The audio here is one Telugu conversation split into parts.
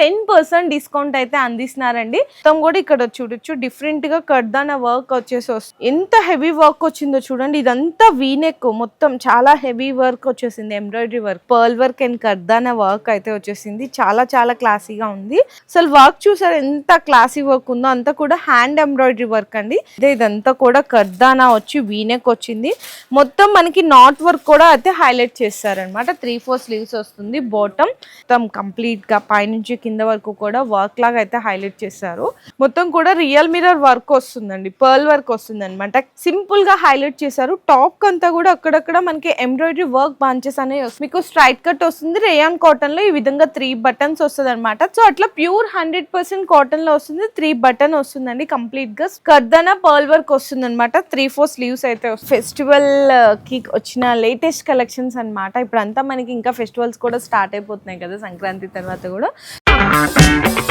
టెన్ పర్సెంట్ డిస్కౌంట్ అయితే అందిస్తున్నారండి. మొత్తం కూడా ఇక్కడ చూడొచ్చు. డిఫరెంట్గా కడ్దాన వర్క్ వచ్చేసి వస్తుంది ఎంత హెవీ వర్క్ వచ్చిందో చూడండి. ఇదంతా వీనెక్ మొత్తం చాలా హెవీ వర్క్ వచ్చేసింది. Embroidery work pearl work and కడ్దాన work అయితే వచ్చేసింది. చాలా చాలా క్లాసీగా ఉంది. అసలు వర్క్ చూసారు ఎంత క్లాసీ వర్క్ ఉందో? అంతా కూడా హ్యాండ్ ఎంబ్రాయిడరీ వర్క్ అండి. అదే ఇదంతా కూడా కర్దానా వచ్చి వీనెక్ వచ్చింది. మొత్తం మనకి నాట్ వర్క్ కూడా అయితే హైలైట్ చేస్తారనమాట త్రీ ఫోర్ స్లీవ్స్ వస్తుంది. బాటమ్ మొత్తం కంప్లీట్గా పైనుంచి కింద వరకు కూడా వర్క్ లాగా అయితే హైలైట్ చేశారు. మొత్తం కూడా రియల్ మిరర్ వర్క్ వస్తుందండి పర్ల్ వర్క్ వస్తుంది అనమాట సింపుల్గా హైలైట్ చేశారు. టాప్ అంతా కూడా అక్కడక్కడ మనకి ఎంబ్రాయిడరీ వర్క్ బాంచెస్ అనేవి వస్తుంది మీకు స్ట్రైట్ కట్ వస్తుంది రేయాన్ కాటన్లో ఈ విధంగా త్రీ బటన్స్ వస్తుంది అనమాట సో అట్లా ప్యూర్ హండ్రెడ్ పర్సెంట్ కాటన్లో వస్తుంది త్రీ బటన్ వస్తుందండి కంప్లీట్గా. కర్దన పర్ల్ వర్క్ వస్తుంది అనమాట త్రీ ఫోర్ స్లీవ్స్ అయితే ఫెస్టివల్కి వచ్చిన లేటెస్ట్ కలెక్షన్స్ అన్నమాట. ఇప్పుడు అంతా మనకి ఇంకా ఫెస్టివల్స్ కూడా స్టార్ట్ అయిపోతున్నాయి కదా సంక్రాంతి తర్వాత కూడా. Thank you.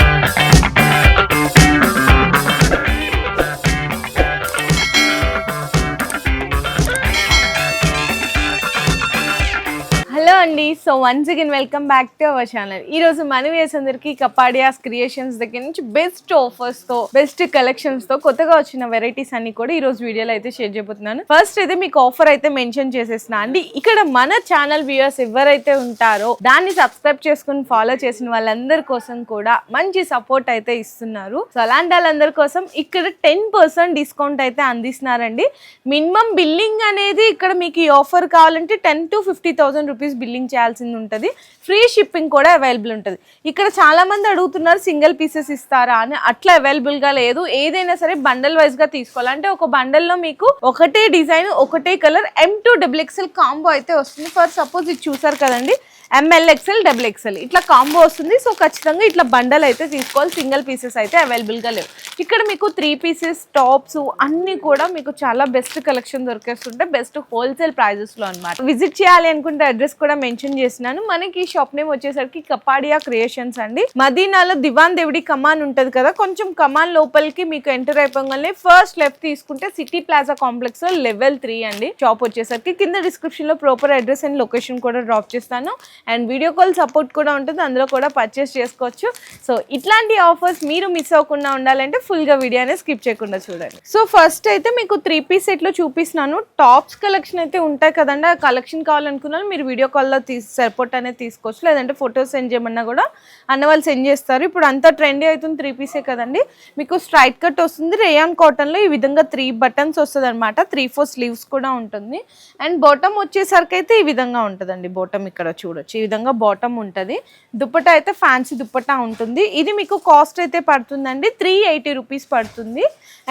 అండి. So once again welcome back to our channel ఈ రోజు మన వ్యూస్ అందరికి కపాడియాస్ క్రియేషన్స్ దగ్గర నుంచి బెస్ట్ ఆఫర్స్తో బెస్ట్ కలెక్షన్స్తో కొత్తగా వచ్చిన వెరైటీస్ అన్ని కూడా ఈ రోజు వీడియోలో అయితే షేర్ చేయబోతున్నాను. ఫస్ట్ అయితే మీకు ఆఫర్ అయితే మెన్షన్ చేసేసిన అండి. ఇక్కడ మన ఛానల్ వ్యూయర్స్ ఎవరైతే ఉంటారో దాన్ని సబ్స్క్రైబ్ చేసుకుని ఫాలో చేసిన వాళ్ళందరి కోసం కూడా మంచి సపోర్ట్ అయితే ఇస్తున్నారు. సో అలాంటి వాళ్ళందరి కోసం ఇక్కడ టెన్ పర్సెంట్ డిస్కౌంట్ అయితే అందిస్తున్నారండి. మినిమం బిల్లింగ్ అనేది ఇక్కడ మీకు ఈ ఆఫర్ కావాలంటే ten to fifty thousand rupees billing చేయాల్సింది ఉంటుంది. ఫ్రీ షిప్పింగ్ కూడా అవైలబుల్ ఉంటుంది. ఇక్కడ చాలా మంది అడుగుతున్నారు సింగిల్ పీసెస్ ఇస్తారా? అని. అట్లా అవైలబుల్గా లేదు. ఏదైనా సరే బండల్ వైజ్గా తీసుకోవాలంటే తీసుకోవాలి. అంటే ఒక బండల్లో మీకు ఒకటే డిజైన్ ఒకటే colour M to double XL combo అయితే వస్తుంది. ఫర్ సపోజ్ ఇది చూసారు కదండి. M L XL double XL ఇట్లా కాంబో వస్తుంది. సో ఖచ్చితంగా ఇట్లా బండల్ అయితే తీసుకోవాలి. సింగిల్ పీసెస్ అయితే అవైలబుల్గా లేవు. ఇక్కడ మీకు త్రీ పీసెస్ టాప్స్ అన్నీ కూడా మీకు చాలా బెస్ట్ కలెక్షన్ దొరికేస్తుంటే బెస్ట్ హోల్సేల్ ప్రైజెస్లో అనమాట విజిట్ చేయాలి అనుకుంటే అడ్రస్ కూడా మెన్షన్ చేసినాను. మనకి ఈ షాప్ నేమ్ వచ్చేసరికి కపాడియా క్రియేషన్స్ అండి. మదీనాలో దివాన్ దేవుడి కమాన్ ఉంటుంది కదా కొంచెం కమాన్ లోపలికి మీకు ఎంటర్ అయిపోగానే ఫస్ట్ లెఫ్ట్ తీసుకుంటే city plaza complex level three అండి. షాప్ వచ్చేసరికి కింద డిస్క్రిప్షన్లో ప్రాపర్ అడ్రస్ అండ్ లొకేషన్ కూడా డ్రాప్ చేస్తాను. అండ్ వీడియో కాల్ సపోర్ట్ కూడా ఉంటుంది అందులో కూడా పర్చేస్ చేసుకోవచ్చు. సో ఇట్లాంటి ఆఫర్స్ మీరు మిస్ అవ్వకుండా ఉండాలంటే ఫుల్గా వీడియోనే వీడియో అనేది స్కిప్ చేయకుండా చూడండి. సో ఫస్ట్ అయితే మీకు త్రీ పీస్ సెట్లో చూపిస్తున్నాను. టాప్స్ కలెక్షన్ అయితే ఉంటాయి కదండి ఆ కలెక్షన్ కావాలనుకున్నాను మీరు వీడియో కాల్లో తీసి సరిపోట్ అనేది తీసుకోవచ్చు లేదంటే ఫొటోస్ సెండ్ చేయమన్నా కూడా అన్న వాళ్ళు సెండ్ చేస్తారు. ఇప్పుడు అంతా ట్రెండీ అవుతుంది త్రీ పీసే కదండి. మీకు స్ట్రైట్ కట్ వస్తుంది రేయాన్ కాటన్లో ఈ విధంగా త్రీ బటన్స్ వస్తుంది అనమాట త్రీ ఫోర్ స్లీవ్స్ కూడా ఉంటుంది. అండ్ బాటమ్ వచ్చేసరికి అయితే ఈ విధంగా ఉంటుందండి బాటమ్ ఇక్కడ చూడొచ్చు ఈ విధంగా బాటమ్ ఉంటుంది. దుప్పటా అయితే ఫ్యాన్సీ దుప్పటా ఉంటుంది. ఇది మీకు కాస్ట్ అయితే పడుతుందండి. త్రీ ఎయిటీ రూపీస్ పడుతుంది.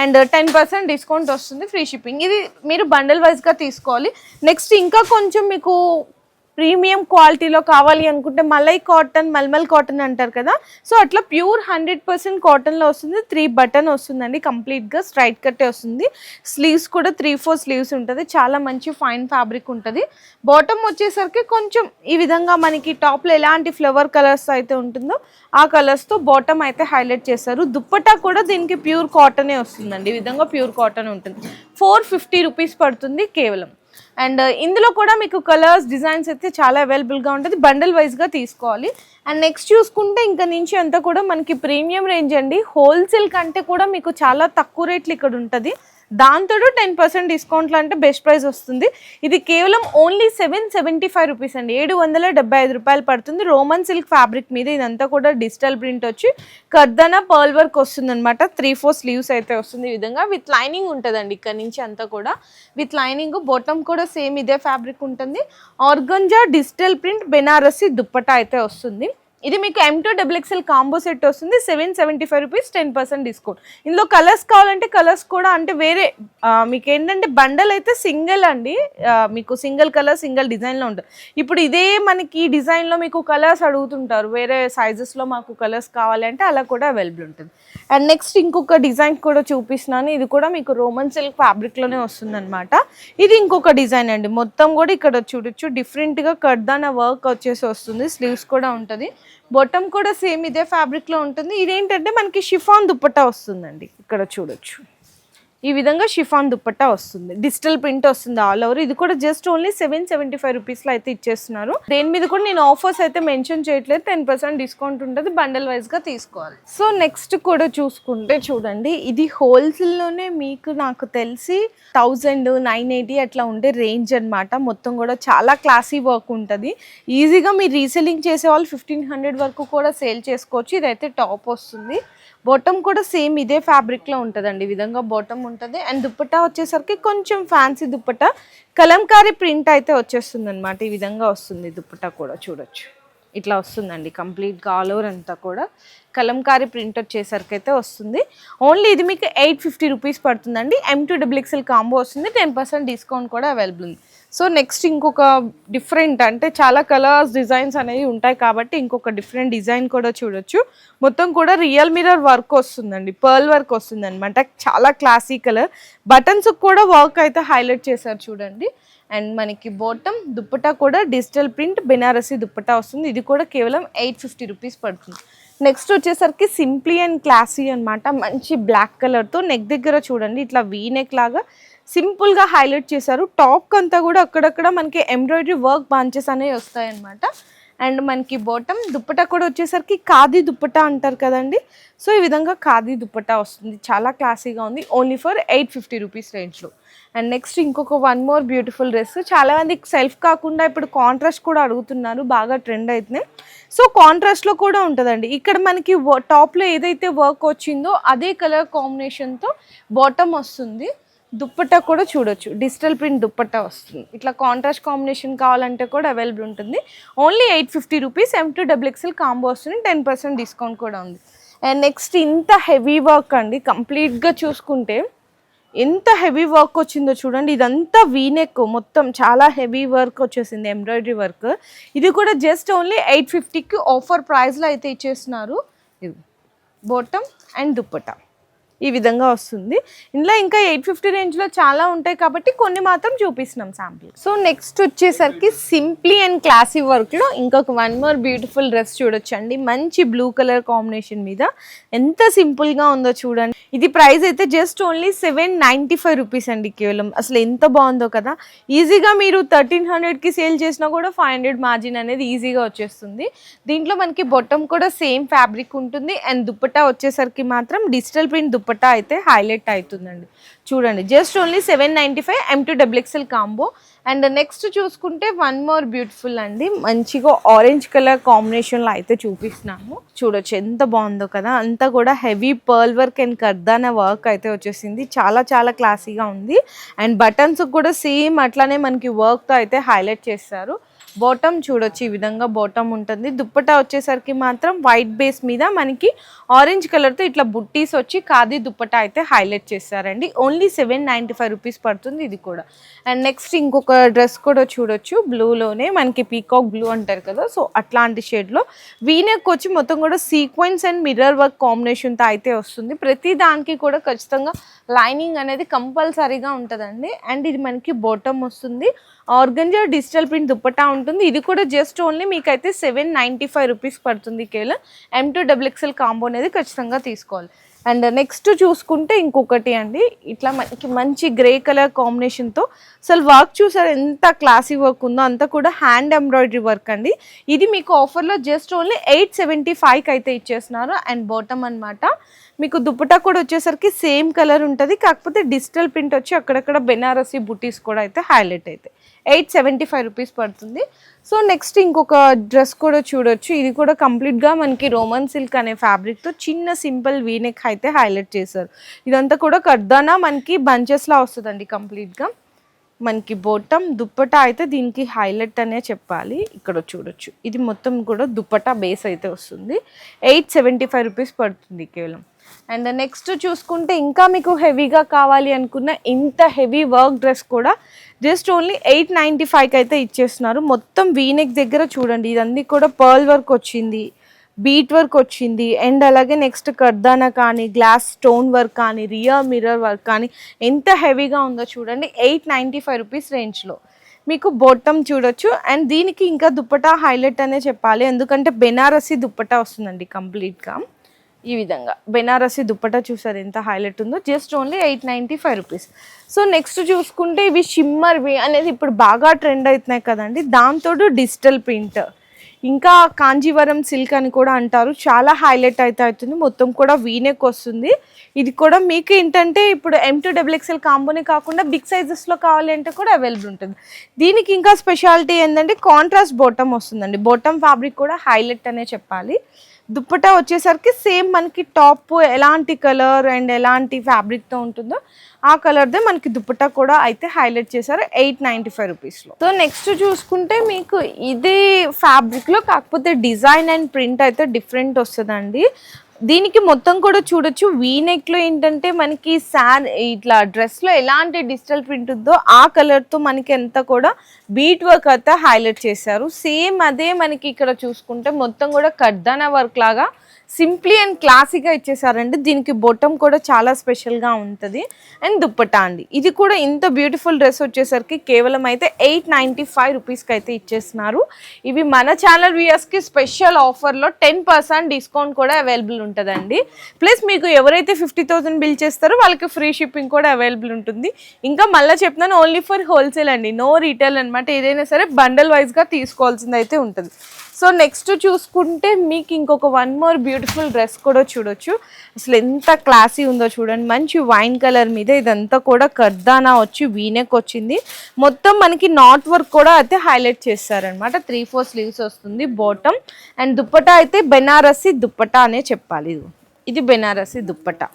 అండ్ టెన్ పర్సెంట్ డిస్కౌంట్ వస్తుంది ఫ్రీ షిప్పింగ్ ఇది మీరు బండల్ వైజ్గా తీసుకోవాలి. నెక్స్ట్ ఇంకా కొంచెం మీకు ప్రీమియం క్వాలిటీలో కావాలి అనుకుంటే మలై కాటన్ మల్మల్ కాటన్ అంటారు కదా. సో అట్లా ప్యూర్ హండ్రెడ్ పర్సెంట్ కాటన్లో వస్తుంది. త్రీ బటన్ వస్తుందండి. కంప్లీట్గా స్ట్రైట్ కట్టే వస్తుంది. స్లీవ్స్ కూడా త్రీ ఫోర్ స్లీవ్స్ ఉంటుంది. చాలా మంచి ఫైన్ ఫ్యాబ్రిక్ ఉంటుంది. బాటమ్ వచ్చేసరికి కొంచెం ఈ విధంగా మనకి టాప్లో ఎలాంటి ఫ్లవర్ కలర్స్ అయితే ఉంటుందో ఆ కలర్స్తో బాటమ్ అయితే హైలైట్ చేస్తారు. దుప్పటా కూడా దీనికి ప్యూర్ కాటనే వస్తుందండి. ఈ విధంగా ప్యూర్ కాటన్ ఉంటుంది. ఫోర్ ఫిఫ్టీ రూపీస్ పడుతుంది కేవలం. అండ్ ఇందులో కూడా మీకు కలర్స్ డిజైన్స్ అయితే చాలా అవైలబుల్గా ఉంటుంది. బండల్ వైజ్గా తీసుకోవాలి. అండ్ నెక్స్ట్ చూసుకుంటే ఇంకా నుంచి అంతా కూడా మనకి ప్రీమియం రేంజ్ అండి. హోల్సేల్ కంటే కూడా మీకు చాలా తక్కువ రేట్లు ఇక్కడ ఉంటుంది. దాంతో టెన్ పర్సెంట్ డిస్కౌంట్లు అంటే బెస్ట్ ప్రైస్ వస్తుంది. ఇది కేవలం only seven seventy five rupees అండి. ఏడు వందల డెబ్బై ఐదు రూపాయలు పడుతుంది. రోమన్ సిల్క్ ఫ్యాబ్రిక్ మీద ఇదంతా కూడా డిజిటల్ ప్రింట్ వచ్చి కర్దన పర్ల్ వర్క్ వస్తుంది అనమాట త్రీ ఫోర్ స్లీవ్స్ అయితే వస్తుంది ఈ విధంగా. విత్ లైనింగ్ ఉంటుందండి ఇక్కడ నుంచి అంతా కూడా. విత్ లైనింగ్ బొటమ్ కూడా సేమ్ ఇదే ఫ్యాబ్రిక్ ఉంటుంది. Organza digital print Banarasi dupatta అయితే వస్తుంది. ఇది మీకు M to double XL combo set వస్తుంది. Seven seventy five rupees ten percent discount ఇందులో కలర్స్ కావాలంటే కలర్స్ కూడా అంటే వేరే మీకు ఏంటంటే బండల్ అయితే సింగిల్ అండి. మీకు సింగిల్ కలర్ సింగిల్ డిజైన్లో ఉంటుంది. ఇప్పుడు ఇదే మనకి ఈ డిజైన్లో మీకు కలర్స్ అడుగుతుంటారు. వేరే సైజెస్లో మాకు కలర్స్ కావాలి అంటే అలా కూడా అవైలబుల్ ఉంటుంది. అండ్ నెక్స్ట్ ఇంకొక డిజైన్ కూడా చూపిస్తున్నాను. ఇది కూడా మీకు రోమన్ సిల్క్ ఫ్యాబ్రిక్లోనే వస్తుంది అనమాట ఇది ఇంకొక డిజైన్ అండి. మొత్తం కూడా ఇక్కడ చూడొచ్చు. డిఫరెంట్గా కడ్దాన వర్క్ వచ్చేసి వస్తుంది. స్లీవ్స్ కూడా ఉంటుంది. బొట్టం కూడా సేమ్ ఇదే ఫ్యాబ్రిక్లో ఉంటుంది. ఇదేంటంటే మనకి షిఫాన్ దుప్పట్టా వస్తుందండి. ఇక్కడ చూడొచ్చు. ఈ విధంగా షిఫాన్ దుప్పట్టా వస్తుంది. డిజిటల్ ప్రింట్ వస్తుంది ఆల్ ఓవర్ ఇది కూడా just only seven seventy five రూపీస్లో అయితే ఇచ్చేస్తున్నారు. దేని మీద కూడా నేను ఆఫర్స్ అయితే మెన్షన్ చేయట్లేదు. టెన్ పర్సెంట్ డిస్కౌంట్ ఉంటుంది. బండల్ వైజ్గా తీసుకోవాలి. సో నెక్స్ట్ కూడా చూసుకుంటే చూడండి. ఇది హోల్సేల్లోనే మీకు నాకు తెలిసి థౌజండ్ నైన్ ఎయిటీ అట్లా ఉండే రేంజ్ అనమాట మొత్తం కూడా చాలా క్లాసీ వర్క్ ఉంటుంది. ఈజీగా మీరు రీసెల్లింగ్ చేసే వాళ్ళు ఫిఫ్టీన్ హండ్రెడ్ వరకు కూడా సేల్ చేసుకోవచ్చు. ఇదైతే టాప్ వస్తుంది. బాటమ్ కూడా సేమ్ ఇదే ఫ్యాబ్రిక్లో ఉంటుందండి. ఈ విధంగా బాటమ్ ఉంటుంది. అండ్ దుప్పటా వచ్చేసరికి కొంచెం ఫ్యాన్సీ దుప్పటా. కలంకారీ ప్రింట్ అయితే వచ్చేస్తుంది అనమాట ఈ విధంగా వస్తుంది దుప్పటా కూడా చూడొచ్చు. ఇట్లా వస్తుందండి కంప్లీట్గా ఆల్ ఓవర్ అంతా కూడా. కలంకారీ ప్రింట్ వచ్చేసరికి అయితే వస్తుంది. ఓన్లీ ఇది మీకు ఎయిట్ ఫిఫ్టీ రూపీస్ పడుతుందండి. ఎం టూ డబుల్ కాంబో వస్తుంది. టెన్ పర్సెంట్ డిస్కౌంట్ కూడా అవైలబుల్ ఉంది. సో నెక్స్ట్ ఇంకొక డిఫరెంట్ అంటే చాలా కలర్స్ డిజైన్స్ అనేవి ఉంటాయి కాబట్టి ఇంకొక డిఫరెంట్ డిజైన్ కూడా చూడొచ్చు. మొత్తం కూడా రియల్ మిరర్ వర్క్ వస్తుందండి. పర్ల్ వర్క్ వస్తుంది అనమాట చాలా క్లాసీ కలర్. బటన్స్ కూడా వర్క్ అయితే హైలైట్ చేశారు చూడండి. అండ్ మనకి బాటమ్ దుప్పటా కూడా డిజిటల్ ప్రింట్ బెనారసీ దుప్పటా వస్తుంది. ఇది కూడా కేవలం ఎయిట్ ఫిఫ్టీ రూపీస్ పడుతుంది. నెక్స్ట్ వచ్చేసరికి సింప్లీ అండ్ క్లాసీ అనమాట మంచి బ్లాక్ కలర్తో నెక్ దగ్గర చూడండి. ఇట్లా వీ నెక్ లాగా సింపుల్గా హైలైట్ చేశారు. టాప్ అంతా కూడా అక్కడక్కడ మనకి ఎంబ్రాయిడరీ వర్క్ బాంచెస్ అనేవి వస్తాయన్నమాట. అండ్ మనకి బాటమ్ దుప్పటా కూడా వచ్చేసరికి ఖాదీ దుప్పటా అంటారు కదండి. సో ఈ విధంగా ఖాదీ దుప్పటా వస్తుంది. చాలా క్లాసీగా ఉంది. Only for eight fifty rupees రేంజ్లో అండ్ నెక్స్ట్ ఇంకొక వన్ మోర్ బ్యూటిఫుల్ డ్రెస్. చాలామంది సెల్ఫ్ కాకుండా ఇప్పుడు కాంట్రాస్ట్ కూడా అడుగుతున్నారు. బాగా ట్రెండ్ అవుతుంది సో కాంట్రాస్ట్లో కూడా ఉంటుందండి. ఇక్కడ మనకి టాప్లో ఏదైతే వర్క్ వచ్చిందో అదే కలర్ కాంబినేషన్తో బాటమ్ వస్తుంది. దుప్పట్టా కూడా చూడొచ్చు. డిజిటల్ ప్రింట్ దుప్పట్టా వస్తుంది. ఇట్లా కాంట్రాస్ట్ కాంబినేషన్ కావాలంటే కూడా అవైలబుల్ ఉంటుంది. Only eight fifty rupees M to double combo వస్తుంది. టెన్ పర్సెంట్ డిస్కౌంట్ కూడా ఉంది. అండ్ నెక్స్ట్ ఇంత హెవీ వర్క్ అండి. కంప్లీట్గా చూసుకుంటే ఎంత హెవీ వర్క్ వచ్చిందో చూడండి. ఇదంతా వీనెక్ మొత్తం చాలా హెవీ వర్క్ వచ్చేసింది ఎంబ్రాయిడరీ వర్క్ ఇది కూడా జస్ట్ ఓన్లీ ఎయిట్ ఫిఫ్టీకి ఆఫర్ ప్రైస్లో అయితే ఇచ్చేస్తున్నారు. ఇది బాటమ్ అండ్ దుప్పటా. ఈ విధంగా వస్తుంది. ఇందులో ఇంకా ఎయిట్ ఫిఫ్టీ రేంజ్లో చాలా ఉంటాయి కాబట్టి కొన్ని మాత్రం చూపిస్తున్నాం శాంపుల్. సో నెక్స్ట్ వచ్చేసరికి సింప్లీ అండ్ క్లాసీ వర్క్లో ఇంకొక వన్ మోర్ బ్యూటిఫుల్ డ్రెస్ చూడొచ్చండి. మంచి బ్లూ కలర్ కాంబినేషన్ మీద. ఎంత సింపుల్గా ఉందో చూడండి. ఇది ప్రైస్ అయితే just only seven ninety five rupees అండి కేవలం. అసలు ఎంత బాగుందో కదా. ఈజీగా మీరు థర్టీన్ హండ్రెడ్కి సేల్ చేసినా కూడా ఫైవ్ హండ్రెడ్ మార్జిన్ అనేది ఈజీగా వచ్చేస్తుంది. దీంట్లో మనకి బొట్టం కూడా సేమ్ ఫ్యాబ్రిక్ ఉంటుంది. అండ్ దుప్పట్టా వచ్చేసరికి మాత్రం డిజిటల్ ప్రింట్ దుప్పట్టా అయితే హైలైట్ అవుతుందండి. చూడండి just only seven ninety five M to double XL combo. And next చూసుకుంటే వన్ మోర్ బ్యూటిఫుల్ అండి. మంచిగా ఆరెంజ్ కలర్ కాంబినేషన్లో అయితే చూపిస్తున్నాము. చూడొచ్చు ఎంత బాగుందో కదా. అంతా కూడా హెవీ పర్ల్ వర్క్ అండ్ కర్దాన వర్క్ అయితే వచ్చేసింది. చాలా చాలా క్లాసీగా ఉంది. అండ్ బటన్స్ కూడా సేమ్ అట్లానే మనకి వర్క్తో అయితే హైలైట్ చేస్తారు. బాటమ్ చూడొచ్చు ఈ విధంగా బాటమ్ ఉంటుంది. దుప్పటా వచ్చేసరికి మాత్రం వైట్ బేస్ మీద మనకి ఆరెంజ్ కలర్తో ఇట్లా బుట్టీస్ వచ్చి ఖాదీ దుప్పటా అయితే హైలైట్ చేస్తారండి. Only seven ninety five rupees పడుతుంది ఇది కూడా. అండ్ నెక్స్ట్ ఇంకొక డ్రెస్ కూడా చూడొచ్చు బ్లూలోనే మనకి పీకాక్ బ్లూ అంటారు కదా సో అట్లాంటి షేడ్లో వీనెక్ వచ్చి మొత్తం కూడా సీక్వెన్స్ అండ్ మిర్రర్ వర్క్ కాంబినేషన్తో అయితే వస్తుంది. ప్రతి దానికి కూడా ఖచ్చితంగా లైనింగ్ అనేది కంపల్సరీగా ఉంటుందండి. అండ్ ఇది మనకి బాటమ్ వస్తుంది. ఆర్గంజా డిజిటల్ ప్రింట్ దుప్పటా ఉంటుంది. ఇది కూడా జస్ట్ ఓన్లీ మీకైతే సెవెన్ నైంటీ ఫైవ్ రూపీస్ పడుతుంది కేవలం. M to double XL combo అనేది ఖచ్చితంగా తీసుకోవాలి. అండ్ నెక్స్ట్ చూసుకుంటే ఇంకొకటి అండి. ఇట్లా మనకి మంచి గ్రే కలర్ కాంబినేషన్తో అసలు వర్క్ చూసారు? ఎంత క్లాసీ వర్క్ ఉందో. అంతా కూడా హ్యాండ్ ఎంబ్రాయిడరీ వర్క్ అండి. ఇది మీకు ఆఫర్లో జస్ట్ ఓన్లీ ఎయిట్ సెవెంటీ ఫైవ్కి అయితే ఇచ్చేస్తున్నారు. అండ్ బాటమ్ అన్నమాట. మీకు దుప్పటా కూడా వచ్చేసరికి సేమ్ కలర్ ఉంటుంది. కాకపోతే డిజిటల్ ప్రింట్ వచ్చి అక్కడక్కడ బెనారసీ బుటీస్ కూడా అయితే హైలైట్ అవుతాయి ఎయిట్ సెవెంటీ ఫైవ్ రూపీస్ పడుతుంది. సో నెక్స్ట్ ఇంకొక డ్రెస్ కూడా చూడొచ్చు. ఇది కూడా కంప్లీట్గా మనకి రోమన్ సిల్క్ అనే ఫ్యాబ్రిక్తో చిన్న సింపుల్ వీనెక్ అయితే హైలైట్ చేశారు. ఇదంతా కూడా కర్దానా మనకి బంచెస్లా వస్తుందండి కంప్లీట్గా. మనకి బోటం దుప్పటా అయితే దీనికి హైలైట్ అనే చెప్పాలి. ఇక్కడ చూడొచ్చు. ఇది మొత్తం కూడా దుప్పటా బేస్ అయితే వస్తుంది. ఎయిట్ సెవెంటీ ఫైవ్ రూపీస్ పడుతుంది కేవలం. అండ్ నెక్స్ట్ చూసుకుంటే ఇంకా మీకు హెవీగా కావాలి అనుకున్న ఇంత హెవీ వర్క్ డ్రెస్ కూడా జస్ట్ ఓన్లీ ఎయిట్ నైంటీ ఫైవ్కి అయితే ఇచ్చేస్తున్నారు. మొత్తం వీనెక్ దగ్గర చూడండి. ఇదన్నీ కూడా పర్ల్ వర్క్ వచ్చింది. బీట్ వర్క్ వచ్చింది. అండ్ అలాగే నెక్స్ట్ కర్దానా కానీ గ్లాస్ స్టోన్ వర్క్ కానీ రియర్ మిర్రర్ వర్క్ కానీ ఎంత హెవీగా ఉందో చూడండి. ఎయిట్ నైంటీ ఫైవ్ రూపీస్ రేంజ్లో. మీకు బొట్టం చూడొచ్చు. అండ్ దీనికి ఇంకా దుప్పటా హైలైట్ అనే చెప్పాలి. ఎందుకంటే బెనారసీ దుప్పటా వస్తుందండి కంప్లీట్గా. ఈ విధంగా. బెనారసీ దుప్పటా చూసారు ఎంత హైలైట్ ఉందో. Just only eight ninety five rupees. So next చూసుకుంటే ఇవి షిమ్మర్వి అనేది ఇప్పుడు బాగా ట్రెండ్ అవుతున్నాయి కదండి. దాంతో డిజిటల్ ప్రింట్. ఇంకా కాంజీవరం సిల్క్ అని కూడా అంటారు. చాలా హైలైట్ అయితే అవుతుంది. మొత్తం కూడా వీనెక్ వస్తుంది. ఇది కూడా మీకు ఏంటంటే ఇప్పుడు ఎం టు డబుల్ ఎక్స్ఎల్ కాంబోనే కాకుండా బిగ్ సైజెస్లో కావాలి అంటే కూడా అవైలబుల్ ఉంటుంది. దీనికి ఇంకా స్పెషాలిటీ ఏంటంటే కాంట్రాస్ట్ బోటమ్ వస్తుందండి. బోటమ్ ఫ్యాబ్రిక్ కూడా హైలైట్ అనే చెప్పాలి. దుప్పటా వచ్చేసరికి సేమ్ మనకి టాప్ ఎలాంటి కలర్ అండ్ ఎలాంటి ఫ్యాబ్రిక్తో ఉంటుందో ఆ కలర్దే మనకి దుప్పటా కూడా అయితే హైలైట్ చేశారు. ఎయిట్ నైంటీ ఫైవ్ రూపీస్లో సో నెక్స్ట్ చూసుకుంటే మీకు ఇదే ఫ్యాబ్రిక్లో కాకపోతే డిజైన్ అండ్ ప్రింట్ అయితే డిఫరెంట్ వస్తుందండి. దీనికి మొత్తం కూడా చూడొచ్చు. వీనెక్లో ఏంటంటే మనకి శాన్ ఇట్లా డ్రెస్లో ఎలాంటి డిజిటల్ ప్రింట్ ఉందో ఆ కలర్తో మనకి ఎంత కూడా బీట్ వర్క్ అయితే హైలైట్ చేశారు. సేమ్ అదే మనకి ఇక్కడ చూసుకుంటే మొత్తం కూడా కర్దానా వర్క్ లాగా సింప్లీ అండ్ క్లాసిక్గా ఇచ్చేసారండి. దీనికి బొట్టం కూడా చాలా స్పెషల్గా ఉంటుంది. అండ్ దుప్పటా అండి. ఇది కూడా ఇంత బ్యూటిఫుల్ డ్రెస్ వచ్చేసరికి కేవలం అయితే ఎయిట్ నైంటీ ఫైవ్ రూపీస్కి అయితే ఇచ్చేస్తున్నారు. ఇవి మన ఛానల్ వ్యూయర్స్కి స్పెషల్ ఆఫర్లో టెన్ పర్సెంట్ డిస్కౌంట్ కూడా అవైలబుల్ ఉంటుందండి. ప్లస్ మీకు ఎవరైతే ఫిఫ్టీ థౌసండ్ బిల్ చేస్తారో వాళ్ళకి ఫ్రీ షిప్పింగ్ కూడా అవైలబుల్ ఉంటుంది. ఇంకా మళ్ళీ చెప్తున్నాను ఓన్లీ ఫర్ హోల్సేల్ అండి. నో రీటైల్ అనమాట ఏదైనా సరే బండల్ వైజ్గా తీసుకోవాల్సింది అయితే ఉంటుంది. సో నెక్స్ట్ చూసుకుంటే మీకు ఇంకొక వన్ మోర్ బ్యూటిఫుల్ డ్రెస్ కూడా చూడొచ్చు. అసలు ఎంత క్లాసీ ఉందో చూడండి. మంచి వైన్ కలర్ మీద ఇదంతా కూడా కర్దానా వచ్చి వీనెక్ వచ్చింది. మొత్తం మనకి నాట్ వర్క్ కూడా అయితే హైలైట్ చేస్తారనమాట త్రీ ఫోర్ స్లీవ్స్ వస్తుంది బాటమ్ అండ్ దుప్పటా అయితే బెనారసి దుప్పటా అనే చెప్పాలి ఇది. ఇది బెనారసి దుప్పటా.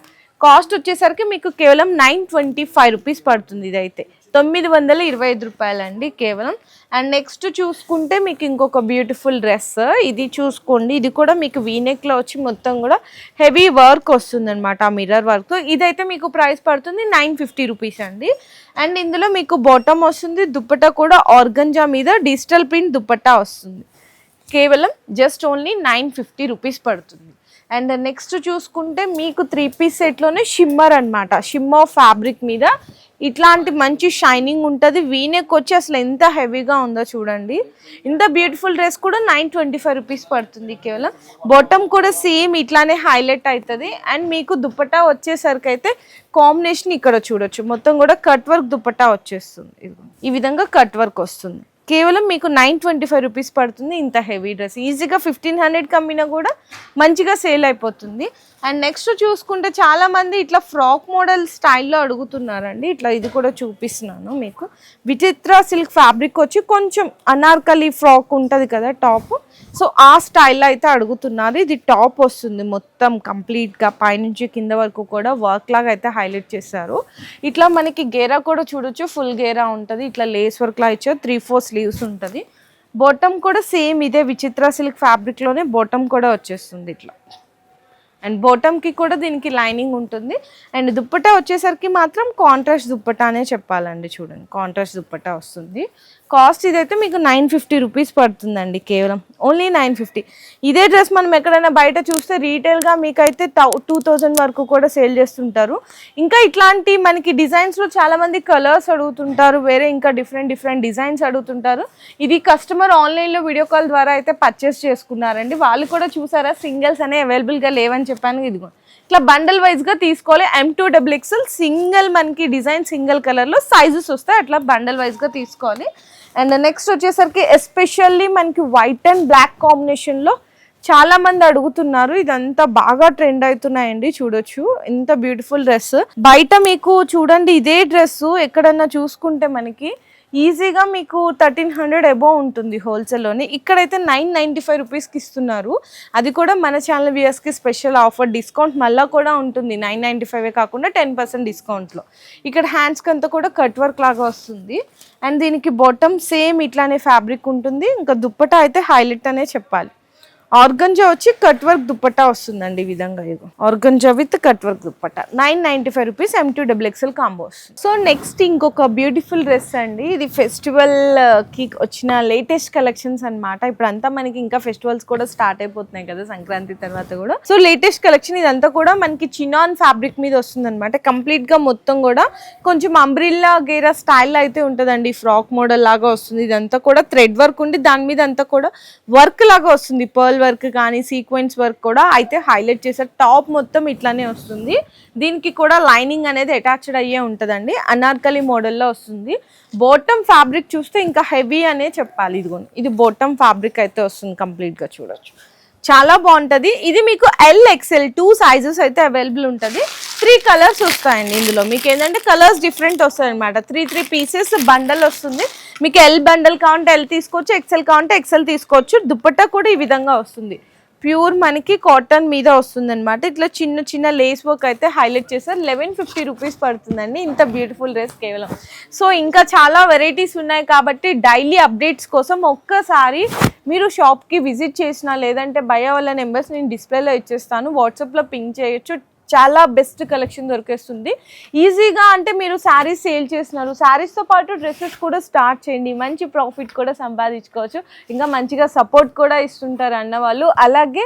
కాస్ట్ వచ్చేసరికి మీకు కేవలం నైన్ ట్వంటీ ఫైవ్ రూపీస్ పడుతుంది ఇదైతే. తొమ్మిది వందల ఇరవై ఐదు రూపాయలండి కేవలం. అండ్ నెక్స్ట్ చూసుకుంటే మీకు ఇంకొక బ్యూటిఫుల్ డ్రెస్ ఇది చూసుకోండి. ఇది కూడా మీకు వీనెక్లో వచ్చి మొత్తం కూడా హెవీ వర్క్ వస్తుంది అనమాట ఆ మిర్రర్ వర్క్ ఇదైతే మీకు ప్రైస్ పడుతుంది నైన్ ఫిఫ్టీ రూపీస్ అండి. అండ్ ఇందులో మీకు బాటమ్ వస్తుంది. దుప్పట్టా కూడా ఆర్గంజా మీద డిజిటల్ ప్రింట్ దుప్పట్టా వస్తుంది. కేవలం just only nine fifty rupees పడుతుంది. అండ్ నెక్స్ట్ చూసుకుంటే మీకు త్రీ పీస్ సెట్లోనే షిమ్మర్ అనమాట షిమ్మర్ ఫ్యాబ్రిక్ మీద ఇట్లాంటి మంచి షైనింగ్ ఉంటుంది. వీనెక్ వచ్చి అసలు ఎంత హెవీగా ఉందో చూడండి. ఇంత బ్యూటిఫుల్ డ్రెస్ కూడా నైన్ ట్వంటీ ఫైవ్ రూపీస్ పడుతుంది కేవలం. బాటమ్ కూడా సేమ్ ఇట్లానే హైలైట్ అవుతుంది అండ్ మీకు దుప్పటా వచ్చేసరికి అయితే కాంబినేషన్ ఇక్కడ చూడొచ్చు. మొత్తం కూడా కట్ వర్క్ దుప్పటా వచ్చేస్తుంది. ఈ విధంగా కట్ వర్క్ వస్తుంది. కేవలం మీకు నైన్ ట్వంటీ ఫైవ్ రూపీస్ పడుతుంది ఇంత హెవీ డ్రెస్. ఈజీగా ఫిఫ్టీన్ హండ్రెడ్ కమ్మినా కూడా మంచిగా సేల్ అయిపోతుంది. అండ్ నెక్స్ట్ చూసుకుంటే చాలా మంది ఇట్లా ఫ్రాక్ మోడల్ స్టైల్లో అడుగుతున్నారండి. ఇట్లా ఇది కూడా చూపిస్తున్నాను మీకు. విచిత్ర సిల్క్ ఫ్యాబ్రిక్ వచ్చి కొంచెం అనార్కలి ఫ్రాక్ ఉంటుంది కదా టాప్ సో ఆ స్టైల్లో అయితే అడుగుతున్నారు. ఇది టాప్ వస్తుంది మొత్తం కంప్లీట్గా పైనుంచి కింద వరకు కూడా వర్క్ లాగా అయితే హైలైట్ చేశారు. ఇట్లా మనకి గేరా కూడా చూడొచ్చు. ఫుల్ గేరా ఉంటుంది. ఇట్లా లేస్ వర్క్లా ఇచ్చారు. త్రీ ఫోర్ స్లీవ్స్ ఉంటుంది. బొటం కూడా సేమ్ ఇదే విచిత్ర సిల్క్ ఫ్యాబ్రిక్లోనే బొటం కూడా వచ్చేస్తుంది ఇట్లా. అండ్ బోటమ్కి కూడా దీనికి లైనింగ్ ఉంటుంది. అండ్ దుప్పటా వచ్చేసరికి మాత్రం కాంట్రాస్ట్ దుప్పటా అనే చెప్పాలండి చూడండి. కాంట్రాస్ట్ దుప్పటా వస్తుంది. కాస్ట్ ఇదైతే మీకు నైన్ ఫిఫ్టీ రూపీస్ పడుతుందండి కేవలం. Only nine fifty. ఇదే డ్రెస్ మనం ఎక్కడైనా బయట చూస్తే రీటైల్గా మీకైతే టూ థౌజండ్ వరకు కూడా సేల్ చేస్తుంటారు. ఇంకా ఇట్లాంటి మనకి డిజైన్స్లో చాలామంది కలర్స్ అడుగుతుంటారు వేరే ఇంకా డిఫరెంట్ డిఫరెంట్ డిజైన్స్ అడుగుతుంటారు. ఇది కస్టమర్ ఆన్లైన్లో వీడియో కాల్ ద్వారా అయితే పర్చేస్ చేసుకున్నారండి. వాళ్ళు కూడా చూసారా సింగిల్స్ అనే అవైలబుల్గా లేవని చెప్పాను. ఇదిగో ఇట్లా బండల్ వైజ్గా తీసుకోవాలి. M to double XL single మనకి డిజైన్ సింగిల్ కలర్లో సైజెస్ వస్తాయి. అట్లా బండల్ వైజ్గా తీసుకోవాలి. అండ్ నెక్స్ట్ వచ్చేసరికి ఎస్పెషల్లీ మనకి వైట్ అండ్ బ్లాక్ కాంబినేషన్లో చాలా మంది అడుగుతున్నారు. ఇదంతా బాగా ట్రెండ్ అవుతున్నాయండి చూడొచ్చు. ఎంత బ్యూటిఫుల్ డ్రెస్ బయట మీకు చూడండి ఇదే డ్రెస్ ఎక్కడన్నా చూసుకుంటే మనకి ఈజీగా మీకు థర్టీన్ హండ్రెడ్ అబోవ్ ఉంటుంది హోల్సేల్లోనే. ఇక్కడైతే నైన్ నైంటీ ఫైవ్ రూపీస్కి ఇస్తున్నారు. అది కూడా మన ఛానల్ వ్యూయర్స్కి స్పెషల్ ఆఫర్ డిస్కౌంట్ మళ్ళీ కూడా ఉంటుంది. నైన్ నైంటీ ఫైవ్ కాకుండా టెన్ పర్సెంట్ డిస్కౌంట్లో. ఇక్కడ హ్యాండ్స్కి అంతా కూడా కట్ వర్క్ లాగా వస్తుంది. అండ్ దీనికి బాటమ్ సేమ్ ఇట్లానే ఫ్యాబ్రిక్ ఉంటుంది. ఇంకా దుప్పట అయితే హైలైట్ అనే చెప్పాలి. ఆర్గంజా వచ్చి కట్ వర్క్ దుప్పట్టా వస్తుందండి ఈ విధంగా ఇగో organza with cut work dupatta nine ninety five rupees M to double XL combo వస్తుంది. సో నెక్స్ట్ ఇంకొక బ్యూటిఫుల్ డ్రెస్ అండి. ఇది ఫెస్టివల్ uh, కి వచ్చిన లేటెస్ట్ కలెక్షన్స్ అన్నమాట. ఇప్పుడు అంతా మనకి ఇంకా ఫెస్టివల్స్ కూడా స్టార్ట్ అయిపోతున్నాయి కదా సంక్రాంతి తర్వాత కూడా. సో లేటెస్ట్ కలెక్షన్ ఇదంతా కూడా మనకి చినాన్ ఫ్యాబ్రిక్ మీద వస్తుంది అనమాట కంప్లీట్గా మొత్తం కూడా కొంచెం అంబ్రిల్లా గేరా స్టైల్ అయితే ఉంటుందండి. ఫ్రాక్ మోడల్ లాగా వస్తుంది. ఇదంతా కూడా థ్రెడ్ వర్క్ ఉండి దాని మీద అంతా కూడా వర్క్ లాగా వస్తుంది. పర్ల్ టెంపుల్ వర్క్ కానీ సీక్వెన్స్ వర్క్ కూడా అయితే హైలైట్ చేశారు టాప్ మొత్తం ఇట్లానే వస్తుంది. దీనికి కూడా లైనింగ్ అనేది అటాచ్డ్ అయ్యే ఉంటుందండి. అనార్కలి మోడల్లో వస్తుంది. బోటమ్ ఫ్యాబ్రిక్ చూస్తే ఇంకా హెవీ అనే చెప్పాలి. ఇదిగోండి. ఇది బోటమ్ ఫ్యాబ్రిక్ అయితే వస్తుంది కంప్లీట్గా చూడొచ్చు. చాలా బాగుంటుంది. ఇది మీకు ఎల్ ఎక్స్ఎల్ టూ సైజెస్ అయితే అవైలబుల్ ఉంటుంది. త్రీ కలర్స్ వస్తాయండి ఇందులో. మీకు ఏంటంటే కలర్స్ డిఫరెంట్ వస్తాయి అనమాట త్రీ త్రీ పీసెస్ బండల్ వస్తుంది. మీకు ఎల్ బండల్ కావాలంటే ఎల్ తీసుకోవచ్చు ఎక్సెల్ కావాలంటే ఎక్సెల్ తీసుకోవచ్చు. దుప్పట్టా కూడా ఈ విధంగా వస్తుంది. ప్యూర్ మనకి కాటన్ మీద వస్తుంది అనమాట ఇట్లా చిన్న చిన్న లేస్ వర్క్ అయితే హైలైట్ చేస్తారు. లెవెన్ ఫిఫ్టీ రూపీస్ పడుతుందండి. ఇంత బ్యూటిఫుల్ డ్రెస్ కేవలం. సో ఇంకా చాలా వెరైటీస్ ఉన్నాయి కాబట్టి డైలీ అప్డేట్స్ కోసం ఒక్కసారి మీరు షాప్కి విజిట్ చేసినా లేదంటే భయ వాళ్ళ నెంబర్స్ నేను డిస్ప్లేలో ఇచ్చేస్తాను. వాట్సాప్లో పింక్ చేయొచ్చు చాలా బెస్ట్ కలెక్షన్ దొరికేస్తుంది. ఈజీగా అంటే మీరు శారీస్ సేల్ చేస్తున్నారు. శారీస్తో పాటు డ్రెస్సెస్ కూడా స్టార్ట్ చేయండి. మంచి ప్రాఫిట్ కూడా సంపాదించుకోవచ్చు. ఇంకా మంచిగా సపోర్ట్ కూడా ఇస్తుంటారు అన్న వాళ్ళు. అలాగే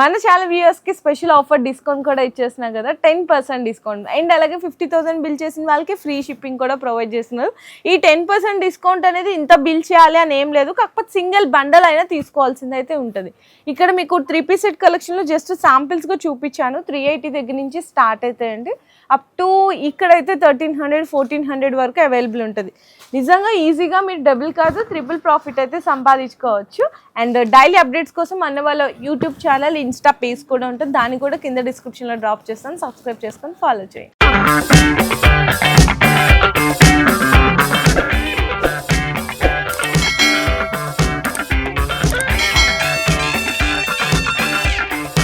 మన చాలా వ్యూయర్స్కి స్పెషల్ ఆఫర్ డిస్కౌంట్ కూడా ఇచ్చేస్తున్నారు కదా. టెన్ పర్సెంట్ డిస్కౌంట్ అండ్ అలాగే ఫిఫ్టీ థౌసండ్ బిల్ చేసిన వాళ్ళకి ఫ్రీ షిప్పింగ్ కూడా ప్రొవైడ్ చేస్తున్నారు. ఈ టెన్ పర్సెంట్ డిస్కౌంట్ అనేది ఇంత బిల్ చేయాలి అని ఏం లేదు. కాకపోతే సింగిల్ బండల్ అయినా తీసుకోవాల్సింది అయితే ఉంటుంది. ఇక్కడ మీకు త్రీ పీస్ సెట్ కలెక్షన్లో జస్ట్ శాంపిల్స్గా చూపించాను. త్రీ ఎయిటీ దగ్గర నుంచి స్టార్ట్ అవుతాయండి. అప్ టు ఇక్కడైతే థర్టీన్ హండ్రెడ్ ఫోర్టీన్ హండ్రెడ్ వరకు అవైలబుల్ ఉంటుంది. నిజంగా ఈజీగా మీరు డబుల్ కాదు ట్రిపుల్ ప్రాఫిట్ అయితే సంపాదించుకోవచ్చు. అండ్ డైలీ అప్డేట్స్ కోసం అన్న వాళ్ళ యూట్యూబ్ ఛానల్ ఇన్స్టా పేజ్ కూడా ఉంటుంది. దాన్ని కూడా కింద డిస్క్రిప్షన్లో డ్రాప్ చేస్తాను. సబ్స్క్రైబ్ చేసుకొని ఫాలో చేయండి.